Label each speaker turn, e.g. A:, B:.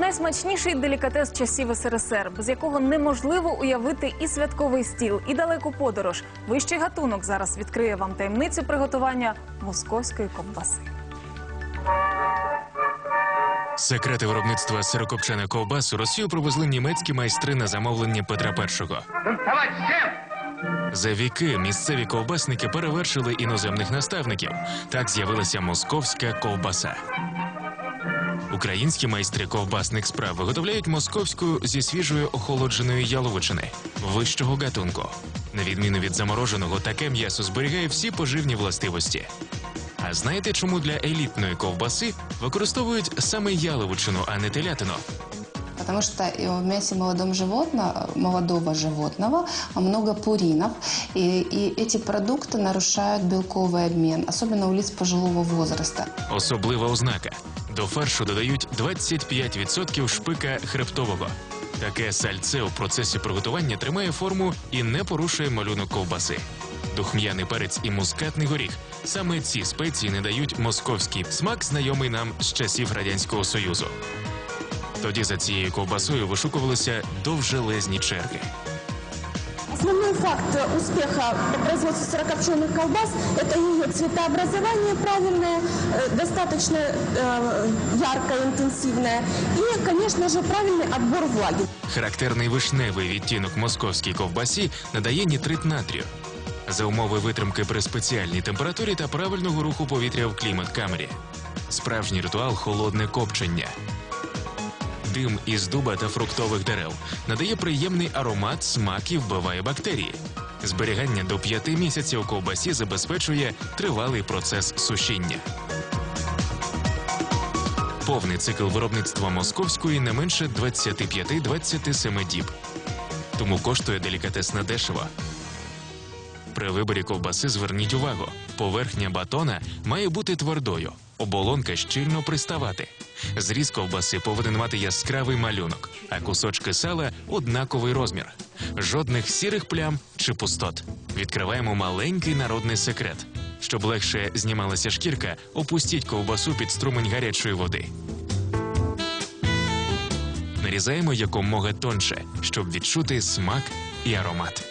A: Найсмачніший делікатес часів СРСР, без якого неможливо уявити і святковий стіл, і далеку подорож. Вищий гатунок зараз відкриє вам таємницю приготування московської ковбаси.
B: Секрети виробництва сирокопченої ковбас у Росію привезли німецькі майстри на замовлення Петра І. За віки місцеві ковбасники перевершили іноземних наставників. Так з'явилася московська ковбаса. Українські майстри ковбасних справ виготовляють московську зі свіжої охолодженої яловичини вищого гатунку. На відміну від замороженого, таке м'ясо зберігає всі поживні властивості. А знаєте, чому для елітної ковбаси використовують саме яловичину, а не телятину?
C: Потому что и в мясе молодом животного, молодого животного много пуринов, и, и эти продукты нарушают белковый обмен, особенно у лиц пожилого возраста.
B: Особлива ознака. До фаршу додають 25% шпика хребтового. Таке сальце у процесі приготування тримає форму і не порушує малюнок ковбаси. Духм'яний перець і мускатний горіх. Саме ці спеції не дають московський смак, знайомий нам з часів Радянського Союзу. Тоді за цією ковбасою вишукувалися довжелезні черги.
D: Основной факт э, успеха по производству сырокопченых колбас – это ее цветообразование правильное, э, достаточно э, яркое, интенсивное и, конечно же, правильный отбор влаги.
B: Характерний вишневий відтінок московській ковбасі надає нітрит натрію. За умови витримки при спеціальній температурі та правильного руху повітря в клімат камері. Справжній ритуал холодне копчення. Дим із дуба та фруктових дерев надає приємний аромат, смак і вбиває бактерії. Зберігання до 5 місяців ковбасі забезпечує тривалий процес сушіння. Повний цикл виробництва московської не менше 25-27 діб. Тому коштує делікатесно дешево. При виборі ковбаси зверніть увагу: поверхня батона має бути твердою, оболонка щільно приставати. Зріз ковбаси повинен мати яскравий малюнок, а кусочки сала однаковий розмір. Жодних сірих плям чи пустот. Відкриваємо маленький народний секрет. Щоб легше знімалася шкірка, опустіть ковбасу під струмень гарячої води. Нарізаємо якомога тонше, щоб відчути смак і аромат.